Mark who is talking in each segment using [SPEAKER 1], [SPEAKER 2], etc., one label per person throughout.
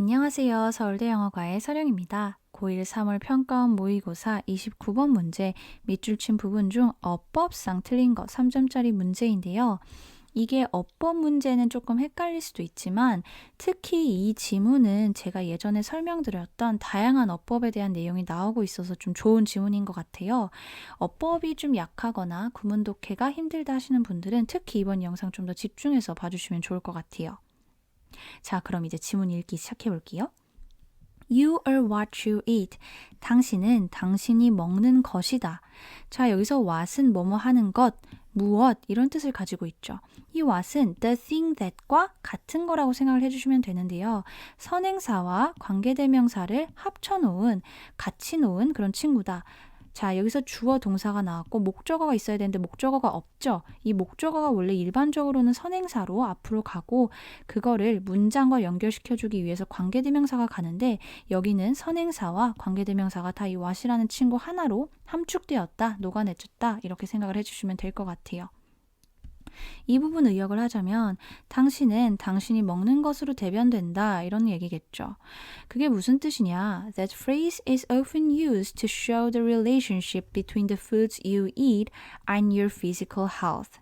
[SPEAKER 1] 안녕하세요. 서울대 영어과의 서령입니다. 고1 3월 평가원 모의고사 29번 문제 밑줄 친 부분 중 어법상 틀린 거 3점짜리 문제인데요. 이게 어법 문제는 조금 헷갈릴 수도 있지만 특히 이 지문은 제가 예전에 설명드렸던 다양한 어법에 대한 내용이 나오고 있어서 좀 좋은 지문인 것 같아요. 어법이 좀 약하거나 구문 독해가 힘들다 하시는 분들은 특히 이번 영상 좀 더 집중해서 봐주시면 좋을 것 같아요. 자, 그럼 이제 지문 읽기 시작해 볼게요. You are what you eat. 당신은 당신이 먹는 것이다. 자, 여기서 what은 뭐뭐 하는 것, 무엇 이런 뜻을 가지고 있죠. 이 what은 the thing that과 같은 거라고 생각을 해주시면 되는데요. 선행사와 관계대명사를 합쳐놓은, 같이 놓은 그런 친구다. 자, 여기서 주어 동사가 나왔고 목적어가 있어야 되는데 목적어가 없죠. 이 목적어가 원래 일반적으로는 선행사로 앞으로 가고 그거를 문장과 연결시켜 주기 위해서 관계대명사가 가는데 여기는 선행사와 관계대명사가 다이 what이라는 친구 하나로 함축되었다, 녹아내졌다 이렇게 생각을 해 주시면 될 것 같아요. 이 부분 의역을 하자면 당신은 당신이 먹는 것으로 대변된다 이런 얘기겠죠. 그게 무슨 뜻이냐? That phrase is often used to show the relationship between the foods you eat and your physical health.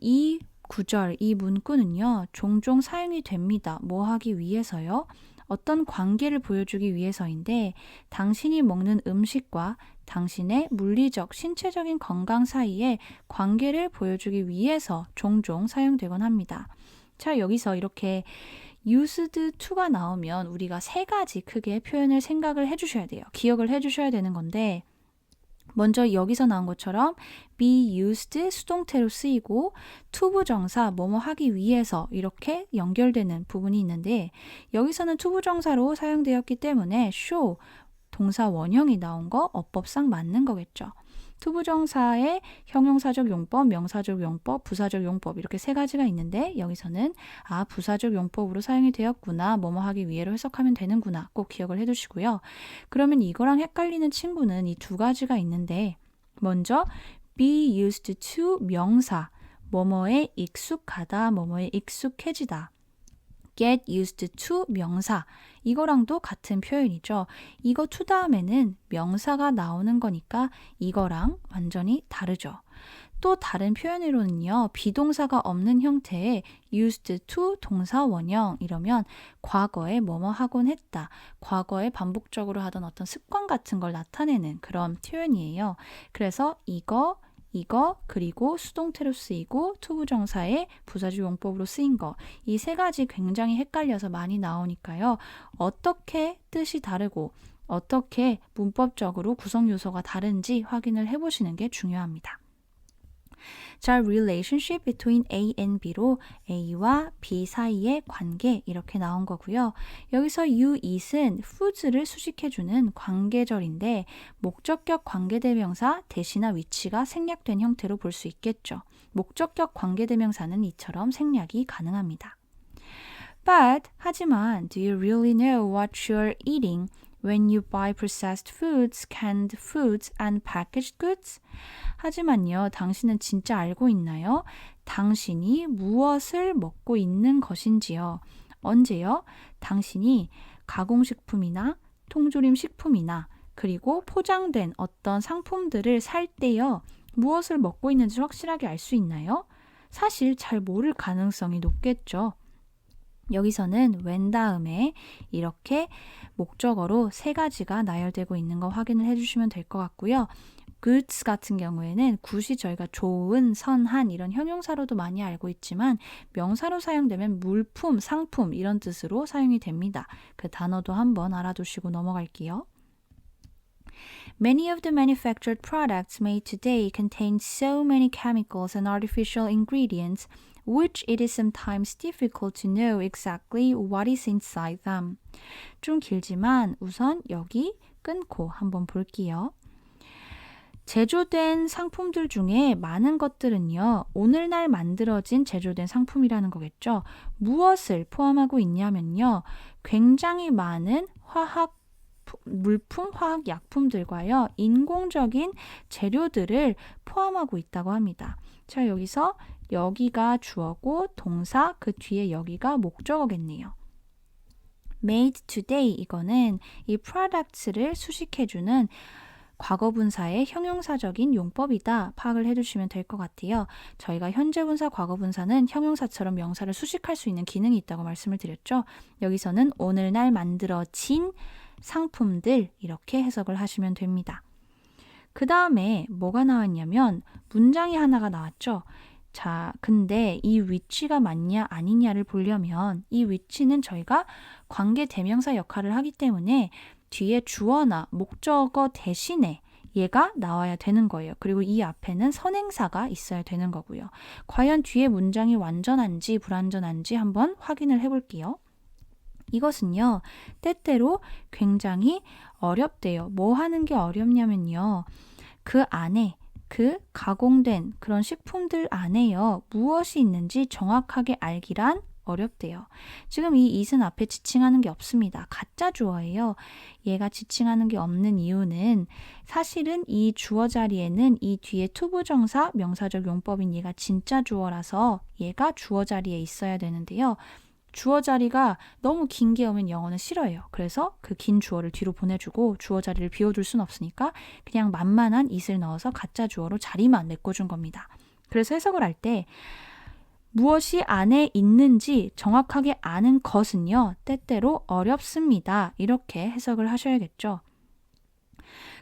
[SPEAKER 1] 이 구절, 이 문구는요, 종종 사용이 됩니다. 뭐 하기 위해서요? 어떤 관계를 보여주기 위해서인데, 당신이 먹는 음식과 당신의 물리적, 신체적인 건강 사이에 관계를 보여주기 위해서 종종 사용되곤 합니다. 자, 여기서 이렇게 used to가 나오면 우리가 세 가지 크게 표현을 생각을 해 주셔야 돼요. 기억을 해 주셔야 되는 건데, 먼저 여기서 나온 것처럼 be used 수동태로 쓰이고 투부정사 뭐뭐 하기 위해서 이렇게 연결되는 부분이 있는데 여기서는 투부정사로 사용되었기 때문에 show 동사 원형이 나온 거 어법상 맞는 거겠죠. 투부정사의 형용사적 용법, 명사적 용법, 부사적 용법 이렇게 세 가지가 있는데 여기서는 아 부사적 용법으로 사용이 되었구나 뭐뭐 하기 위해로 해석하면 되는구나 꼭 기억을 해두시고요. 그러면 이거랑 헷갈리는 친구는 이 두 가지가 있는데 먼저 be used to 명사 뭐뭐에 익숙하다 뭐뭐에 익숙해지다 get used to 명사. 이거랑도 같은 표현이죠. 이거 to 다음에는 명사가 나오는 거니까 이거랑 완전히 다르죠. 또 다른 표현으로는요, 비동사가 없는 형태의 used to 동사 원형 이러면 과거에 뭐뭐 하곤 했다. 과거에 반복적으로 하던 어떤 습관 같은 걸 나타내는 그런 표현이에요. 그래서 이거, 이거 그리고 수동태로 쓰이고 투부정사의 부사주 용법으로 쓰인 거 이 세 가지 굉장히 헷갈려서 많이 나오니까요. 어떻게 뜻이 다르고 어떻게 문법적으로 구성 요소가 다른지 확인을 해보시는 게 중요합니다. 자, relationship between A and B로 A와 B 사이의 관계 이렇게 나온 거고요. 여기서 you eat은 foods를 수식해주는 관계절인데 목적격 관계대명사 대시나 위치가 생략된 형태로 볼 수 있겠죠. 목적격 관계대명사는 이처럼 생략이 가능합니다. But 하지만 do you really know what you're eating? When you buy processed foods, canned foods, and packaged goods? 하지만요, 당신은 진짜 알고 있나요? 당신이 무엇을 먹고 있는 것인지요. 언제요? 당신이 가공식품이나 통조림 식품이나 그리고 포장된 어떤 상품들을 살 때요. 무엇을 먹고 있는지 확실하게 알 수 있나요? 사실 잘 모를 가능성이 높겠죠. 여기서는 when 다음에 이렇게 목적어로 세 가지가 나열되고 있는 거 확인을 해주시면 될 것 같고요. goods 같은 경우에는 굿이 저희가 좋은, 선한 이런 형용사로도 많이 알고 있지만 명사로 사용되면 물품, 상품 이런 뜻으로 사용이 됩니다. 그 단어도 한번 알아두시고 넘어갈게요. Many of the manufactured products made today contain so many chemicals and artificial ingredients which it is sometimes difficult to know exactly what is inside them. 좀 길지만 우선 여기 끊고 한번 볼게요. 제조된 상품들 중에 많은 것들은요, 오늘날 만들어진 제조된 상품이라는 거겠죠. 무엇을 포함하고 있냐면요, 굉장히 많은 화학 물품, 화학 약품들과요, 인공적인 재료들을 포함하고 있다고 합니다. 자, 여기서 여기가 주어고 동사 그 뒤에 여기가 목적어겠네요. made today 이거는 이 products를 수식해주는 과거 분사의 형용사적인 용법이다 파악을 해주시면 될 것 같아요. 저희가 현재 분사, 과거 분사는 형용사처럼 명사를 수식할 수 있는 기능이 있다고 말씀을 드렸죠. 여기서는 오늘날 만들어진 상품들 이렇게 해석을 하시면 됩니다. 그 다음에 뭐가 나왔냐면 문장이 하나가 나왔죠. 자, 근데 이 위치가 맞냐 아니냐를 보려면 이 위치는 저희가 관계 대명사 역할을 하기 때문에 뒤에 주어나 목적어 대신에 얘가 나와야 되는 거예요. 그리고 이 앞에는 선행사가 있어야 되는 거고요. 과연 뒤에 문장이 완전한지 불완전한지 한번 확인을 해볼게요. 이것은요, 때때로 굉장히 어렵대요. 뭐 하는 게 어렵냐면요. 그 안에 그 가공된 그런 식품들 안에요. 무엇이 있는지 정확하게 알기란 어렵대요. 지금 이 it은 앞에 지칭하는 게 없습니다. 가짜 주어예요. 얘가 지칭하는 게 없는 이유는 사실은 이 주어 자리에는 이 뒤에 투부정사 명사적 용법인 얘가 진짜 주어라서 얘가 주어 자리에 있어야 되는데요. 주어 자리가 너무 긴 게 오면 영어는 싫어해요. 그래서 그 긴 주어를 뒤로 보내주고 주어 자리를 비워둘 순 없으니까 그냥 만만한 it을 넣어서 가짜 주어로 자리만 메꿔준 겁니다. 그래서 해석을 할 때 무엇이 안에 있는지 정확하게 아는 것은요, 때때로 어렵습니다. 이렇게 해석을 하셔야겠죠.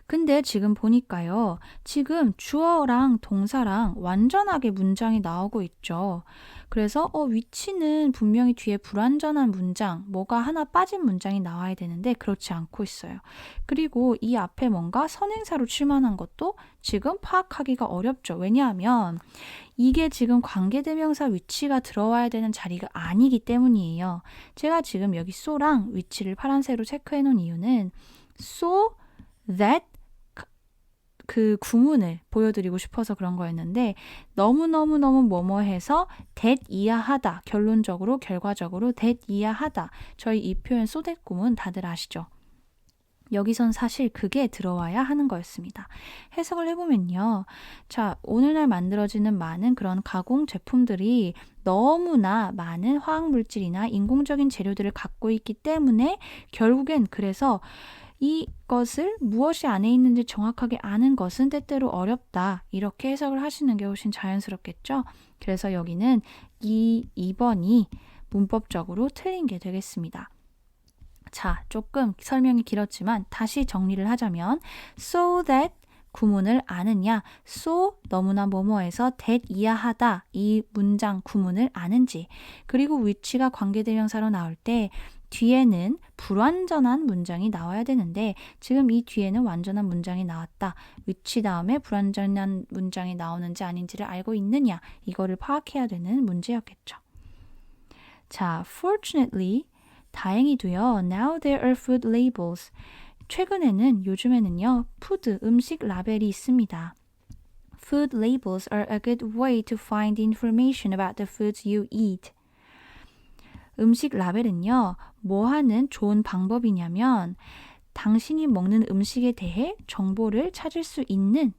[SPEAKER 1] 근데 지금 보니까요, 지금 주어랑 동사랑 완전하게 문장이 나오고 있죠. 그래서 어, 위치는 분명히 뒤에 불완전한 문장, 뭐가 하나 빠진 문장이 나와야 되는데 그렇지 않고 있어요. 그리고 이 앞에 뭔가 선행사로 칠만한 것도 지금 파악하기가 어렵죠. 왜냐하면 이게 지금 관계대명사 위치가 들어와야 되는 자리가 아니기 때문이에요. 제가 지금 여기 so랑 위치를 파란색으로 체크해 놓은 이유는 so that 그 구문을 보여드리고 싶어서 그런 거였는데 너무너무너무 뭐뭐해서 that 이하하다 결론적으로 결과적으로 that 이하하다 저희 이 표현 so that 구문 다들 아시죠? 여기선 사실 그게 들어와야 하는 거였습니다. 해석을 해보면요. 자, 오늘날 만들어지는 많은 그런 가공 제품들이 너무나 많은 화학물질이나 인공적인 재료들을 갖고 있기 때문에 결국엔 그래서 이것을 무엇이 안에 있는지 정확하게 아는 것은 때때로 어렵다. 이렇게 해석을 하시는 게 훨씬 자연스럽겠죠? 그래서 여기는 이 2번이 문법적으로 틀린 게 되겠습니다. 자, 조금 설명이 길었지만 다시 정리를 하자면 so that 구문을 아느냐, so 너무나 뭐뭐해서 that 이하하다 이 문장 구문을 아는지, 그리고 위치가 관계대명사로 나올 때 뒤에는 불완전한 문장이 나와야 되는데 지금 이 뒤에는 완전한 문장이 나왔다. 위치 다음에 불완전한 문장이 나오는지 아닌지를 알고 있느냐 이거를 파악해야 되는 문제였겠죠. 자, fortunately 다행히도요. Now there are food labels. 최근에는 요즘에는요. 푸드 음식 라벨이 있습니다. Food labels are a good way to find information about the foods you eat. 음식 라벨은요, 뭐 하는 좋은 방법이냐면, 당신이 먹는 음식에 대해 정보를 찾을 수 있는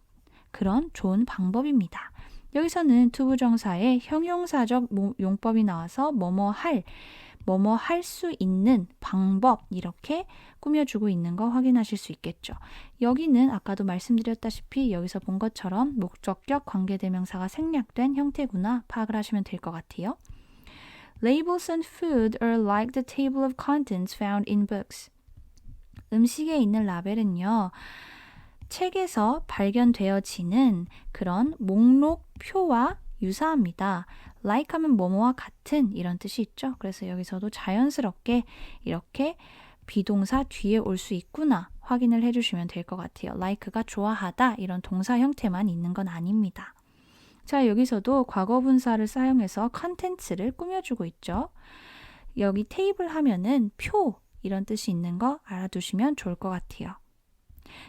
[SPEAKER 1] 그런 좋은 방법입니다. 여기서는 투부정사의 형용사적 용법이 나와서 뭐뭐 할, 뭐뭐 할 수 있는 방법 이렇게 꾸며주고 있는 거 확인하실 수 있겠죠. 여기는 아까도 말씀드렸다시피 여기서 본 것처럼 목적격 관계대명사가 생략된 형태구나 파악을 하시면 될 것 같아요. Labels on food are like the table of contents found in books. 음식에 있는 라벨은요, 책에서 발견되어지는 그런 목록 표와 유사합니다. like 하면 뭐뭐와 같은 이런 뜻이 있죠. 그래서 여기서도 자연스럽게 이렇게 비동사 뒤에 올 수 있구나 확인을 해주시면 될 것 같아요. like가 좋아하다 이런 동사 형태만 있는 건 아닙니다. 자, 여기서도 과거 분사를 사용해서 컨텐츠를 꾸며주고 있죠. 여기 테이블 하면은 표 이런 뜻이 있는 거 알아두시면 좋을 것 같아요.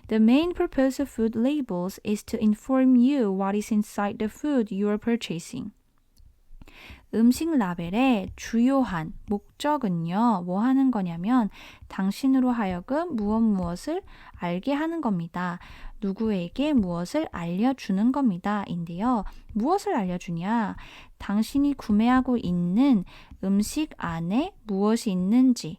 [SPEAKER 1] The main purpose of food labels is to inform you what is inside the food you are purchasing. 음식 라벨의 주요한 목적은요, 뭐 하는 거냐면, 당신으로 하여금 무엇 무엇을 알게 하는 겁니다. 누구에게 무엇을 알려주는 겁니다. 인데요. 무엇을 알려주냐? 당신이 구매하고 있는 음식 안에 무엇이 있는지,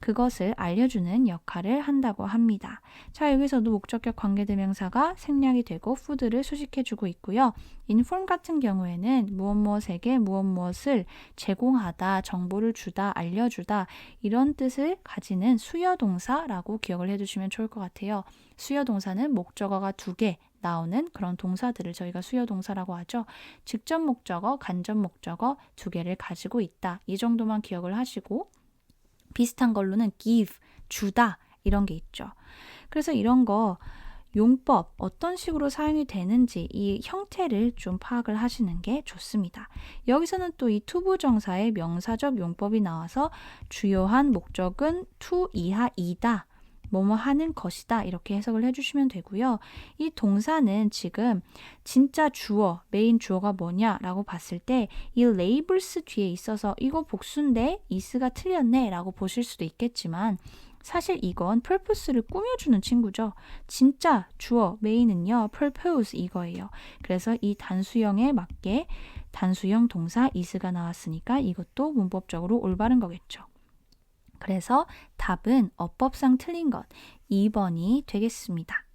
[SPEAKER 1] 그것을 알려주는 역할을 한다고 합니다. 자, 여기서도 목적격 관계대명사가 생략이 되고 food를 수식해주고 있고요. inform 같은 경우에는 무엇 무엇에게 무엇 무엇을 제공하다, 정보를 주다, 알려주다 이런 뜻을 가지는 수여동사라고 기억을 해두시면 좋을 것 같아요. 수여동사는 목적어가 두 개 나오는 그런 동사들을 저희가 수여동사라고 하죠. 직접 목적어, 간접 목적어 두 개를 가지고 있다. 이 정도만 기억을 하시고 비슷한 걸로는 give, 주다 이런 게 있죠. 그래서 이런 거 용법 어떤 식으로 사용이 되는지 이 형태를 좀 파악을 하시는 게 좋습니다. 여기서는 또 이 투부 정사의 명사적 용법이 나와서 주요한 목적은 투 이하 이다. 뭐뭐 하는 것이다. 이렇게 해석을 해주시면 되고요. 이 동사는 지금 진짜 주어, 메인 주어가 뭐냐라고 봤을 때 이 labels 뒤에 있어서 이거 복수인데 is가 틀렸네 라고 보실 수도 있겠지만 사실 이건 purpose를 꾸며주는 친구죠. 진짜 주어, 메인은요, purpose 이거예요. 그래서 이 단수형에 맞게 단수형 동사 is가 나왔으니까 이것도 문법적으로 올바른 거겠죠. 그래서 답은 어법상 틀린 것 2번이 되겠습니다.